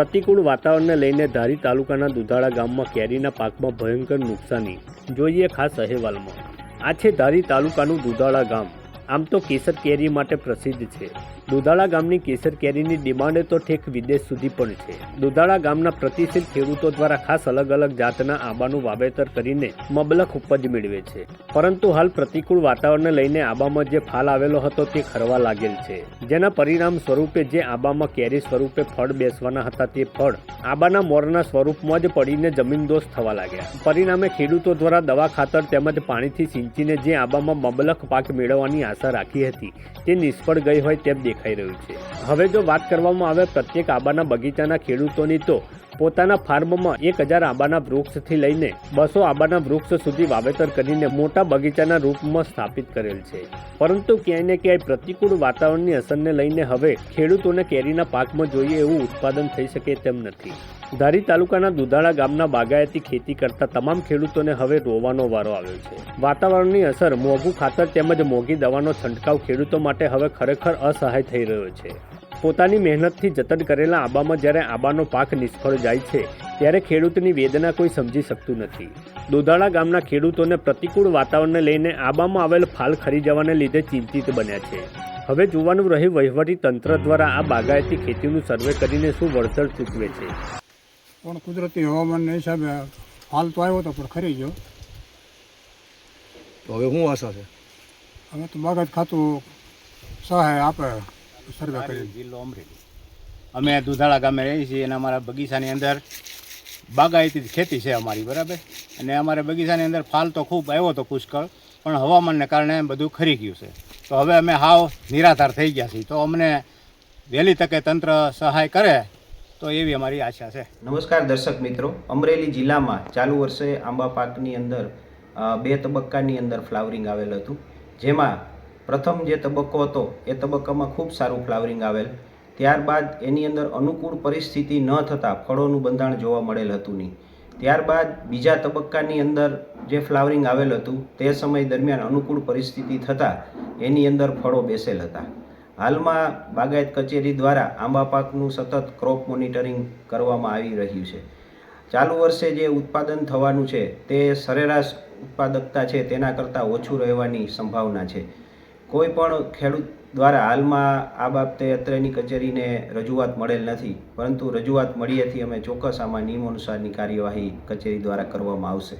પ્રતિકૂળ વાતાવરણને લઈને ધારી તાલુકાના દુધાળા ગામમાં કેરીના પાકમાં ભયંકર નુકસાની. જોઈએ ખાસ અહેવાલમાં. આ છે ધારી તાલુકાનું દુધાળા ગામ આમ તો કેસર કેરી માટે પ્રસિદ્ધ છે. દુધાળા ગામની કેસર કેરીની ડિમાન્ડ તો ઠેક વિદેશ સુધી પણ છે. દુધાળા ગામના પ્રતિશીલ ખેડૂતો દ્વારા ખાસ અલગ અલગ જાતના આંબાનું વાવેતર કરીને મબલખ ઉપજ મેળવે છે. પરંતુ હાલ પ્રતિકૂળ વાતાવરણને લઈને આંબામાં જે ફાલ આવેલો હતો તે ખરવા લાગેલ છે. જેના પરિણામ સ્વરૂપે જે આંબામાં કેરી સ્વરૂપે ફળ બેસવાના હતા તે ફળ આંબાના મોરના સ્વરૂપમાં જ પડીને જમીનદોષ થવા લાગ્યા. પરિણામે ખેડૂતો દ્વારા દવા ખાતર તેમજ પાણીથી સિંચીને જે આંબામાં મબલખ પાક મેળવવાની આશા રાખી હતી. તે નિષ્ફળ ગઈ હોય તેમ દેખાઈ રહ્યું છે. હવે જો વાત કરવામાં આવે પ્રત્યેક આંબાના બગીચાના ખેડૂતોની તો પોતાના ફાર્મમાં એક હજાર આંબાના વૃક્ષથી લઈને બસો આંબાના વૃક્ષ સુધી વાવેતર કરીને મોટા બગીચાના રૂપમાં સ્થાપિત કરેલ છે. પરંતુ ક્યાંય ને ક્યાંય પ્રતિકૂળ વાતાવરણની અસરને લઈને હવે ખેડૂતોને કેરીના પાકમાં જોઈએ એવું ઉત્પાદન થઈ શકે તેમ નથી. ધારી તાલુકાના દુધાળા ગામના બાગાયતી ખેતી કરતા તમામ ખેડૂતોને હવે રોવાનો વારો આવ્યો છે. વાતાવરણની અસર મોંઘું ખાતર તેમજ મોંઘી દવાનો છંટકાવ ખેડૂતો માટે હવે ખરેખર અસહાય થઈ રહ્યો છે. પોતાની મહેનતથી જતન કરેલા આંબામાં જ્યારે આંબાનો પાક નિષ્ફળ જાય છે ત્યારે ખેડૂતની વેદના કોઈ સમજી શકતું નથી. દોધાળા ગામના ખેડૂતોને પ્રતિકૂળ વાતાવરણને લઈને આંબામાં આવેલ ફાલ ખરી જવાને લીધે ચિંતિત બન્યા છે. હવે જોવાનું રહ્યું વહીવટી તંત્ર દ્વારા આ બાગાયતી ખેતીનું સર્વે કરીને શું વળતર ચૂકવે છે. પણ કુદરતી હવામાનના હિસાબે હાલ તો આવ્યો હતો પણ ખરી ગયો. તો હવે શું આશા છે? હવે તો બાગાયત ખાતું સહાય આપે. સર્વે કરી. જિલ્લો અમરેલી. અમે દુધાળા ગામે રહીએ છીએ અને અમારા બગીચાની અંદર બાગાયતી ખેતી છે અમારી બરાબર? અને અમારા બગીચાની અંદર ફાલ તો ખૂબ આવ્યો હતો પુષ્કળ પણ હવામાનને કારણે બધું ખરી ગયું છે. તો હવે અમે હાવ નિરાધાર થઈ ગયા છીએ. તો અમને વહેલી તકે તંત્ર સહાય કરે તો એવી અમારી આશા છે. નમસ્કાર દર્શક મિત્રો. અમરેલી જિલ્લામાં ચાલુ વર્ષે આંબા પાકની અંદર બે તબક્કાની અંદર ફ્લાવરિંગ આવેલ હતું. જેમાં પ્રથમ જે તબક્કો હતો, એ તબક્કામાં ખૂબ સારું ફ્લાવરિંગ આવેલ. ત્યારબાદ એની અંદર અનુકૂળ પરિસ્થિતિ ન થતાં ફળોનું બંધાણ જોવા મળેલ હતું નહીં. ત્યારબાદ બીજા તબક્કાની અંદર જે ફ્લાવરિંગ આવેલ હતું, તે સમય દરમિયાન અનુકૂળ પરિસ્થિતિ થતાં એની અંદર ફળો બેસેલ હતા. હાલમાં બાગાયત કચેરી દ્વારા આંબા પાકનું સતત ક્રોપ મોનિટરિંગ કરવામાં આવી રહ્યું છે. ચાલુ વર્ષે જે ઉત્પાદન થવાનું છે, તે સરેરાશ ઉત્પાદકતા છે, તેના કરતાં ઓછું રહેવાની સંભાવના છે. કોઈ પણ ખેડૂત દ્વારા હાલમાં આ બાબતે અત્રેની કચેરીને રજૂઆત મળેલ નથી, પરંતુ રજૂઆત મળીએથી અમે ચોક્કસ આમાં નિયમો અનુસારની કાર્યવાહી કચેરી દ્વારા કરવામાં આવશે.